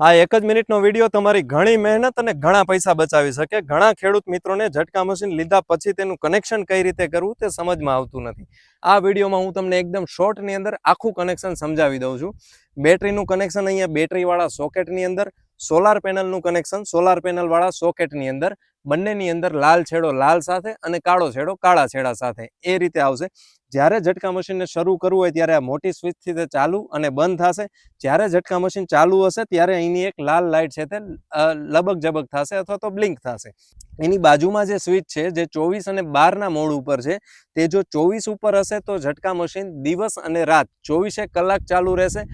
આ એક જ મિનિટનો વીડિયો તમારી ઘણી મહેનત અને ઘણા પૈસા બચાવી શકે. ઘણા ખેડૂત મિત્રોને ઝટકા મશીન લીધા પછી તેનું કનેક્શન કઈ રીતે કરવું તે સમજમાં આવતું નથી. આ વિડીયોમાં હું તમને એકદમ શોર્ટની અંદર આખું કનેક્શન સમજાવી દઉં છું. બેટરીનું કનેક્શન અહીંયા બેટરીવાળા સોકેટની અંદર સોલાર પેનલનું કનેક્શન સોલાર પેનલવાળા સોકેટની અંદર, બંનેની અંદર લાલ છેડો લાલ સાથે અને કાળો છેડો કાળા છેડા સાથે. એ રીતે આવશે. જ્યારે ઝટકા મશીનને શરૂ કરવું હોય ત્યારે આ મોટી સ્વિચથી તે ચાલુ અને બંધ થશે. જ્યારે ઝટકા મશીન ચાલુ હશે ત્યારે અહીંની એક લાલ લાઇટ છે તે લબક જબક થશે અથવા તો બ્લિંક થશે. એની બાજુમાં જે સ્વિચ છે, જે ચોવીસ અને બારના મોડ ઉપર છે, તે જો ચોવીસ ઉપર હશે તો ઝટકા મશીન દિવસ અને રાત ચોવીસે કલાક ચાલુ રહેશે.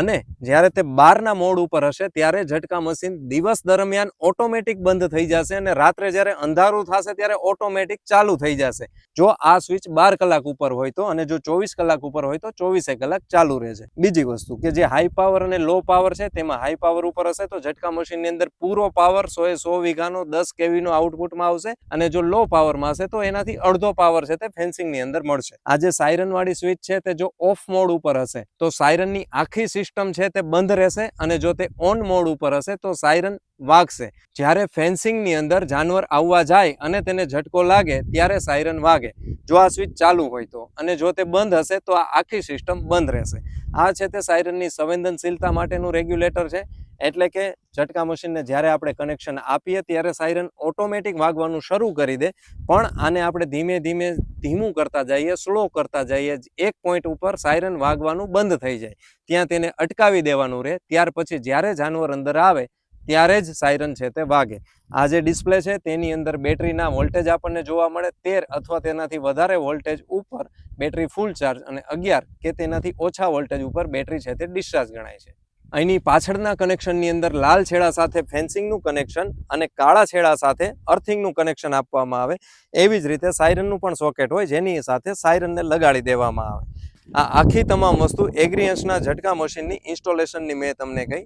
અને જ્યારે તે બારના મોડ ઉપર હશે, ત્યારે ઝટકા મશીન દિવસ દરમિયાન ઓટોમેટિક બંધ થઈ જશે અને રાત્રે જ્યારે અંધારું થશે, ત્યારે ઓટોમેટિક ચાલુ થઈ જશે. જો આ સ્વિચ બાર કલાક ઉપર હોય તો અને જો ચોવીસ કલાક ઉપર હોય તો ચોવીસે કલાક ચાલુ રહેશે. બીજી વસ્તુ કે જે હાઈ પાવર અને લો પાવર છે, તેમાં હાઈ પાવર ઉપર હશે, તો ઝટકા મશીનની અંદર પૂરો પાવર સો સો વીઘાનો દસ કેવીનો આઉટપુટમાં આવશે અને જો લો પાવરમાં હશે, તો એનાથી અડધો પાવર છે તે ફેન્સિંગની અંદર મળશે. આ જે સાયરન વાળી સ્વિચ છે, તે જો ઓફ મોડ ઉપર હશે, તો સાયરનની આખી સિસ્ટમ છે તે બંધ રહેશે અને જો તે ઓન મોડ ઉપર હશે તો સાયરન વાગશે. જ્યારે ફેન્સિંગની અંદર જાનવર આવવા જાય અને તેને ઝટકો લાગે ત્યારે સાયરન વાગે. જો આ સ્વિચ ચાલુ હોય તો અને જો તે બંધ હશે તો આ આખી સિસ્ટમ બંધ રહેશે. આ છે તે સાયરનની સંવેદનશીલતા માટેનું રેગ્યુલેટર છે. એટલે કે ઝટકા મશીનને જ્યારે આપણે કનેક્શન આપીએ ત્યારે સાયરન ઓટોમેટિક વાગવાનું શરૂ કરી દે. પણ આને આપણે ધીમે ધીમે ધીમું કરતા જઈએ સ્લો કરતા જઈએ એક પોઈન્ટ ઉપર સાયરન વાગવાનું બંધ થઈ જાય. ત્યાં તેને અટકાવી દેવાનું રહે. ત્યાર પછી જ્યારે જાનવર અંદર આવે, ત્યારે જ સાયરન છે તે વાગે. આ જે ડિસ્પ્લે છે તેની અંદર બેટરીના વોલ્ટેજ આપણને જોવા મળે તેર અથવા તેનાથી વધારે વોલ્ટેજ ઉપર બેટરી ફૂલ ચાર્જ અને અગિયાર કે તેનાથી ઓછા વોલ્ટેજ ઉપર બેટરી છે તે ડિસ્ચાર્જ ગણાય છે. અહીંની પાછળના કનેક્શનની અંદર લાલ છેડા સાથે ફેન્સિંગનું કનેક્શન અને કાળા છેડા સાથે અર્થિંગનું કનેક્શન આપવામાં આવે. એવી જ રીતે સાયરનનું પણ સોકેટ હોય, જેની સાથે સાયરનને લગાડી દેવામાં આવે. આ આખી તમામ વસ્તુ એગ્રીયન્સના ઝટકા મશીનની ઇન્સ્ટોલેશનની મેં તમને કહી.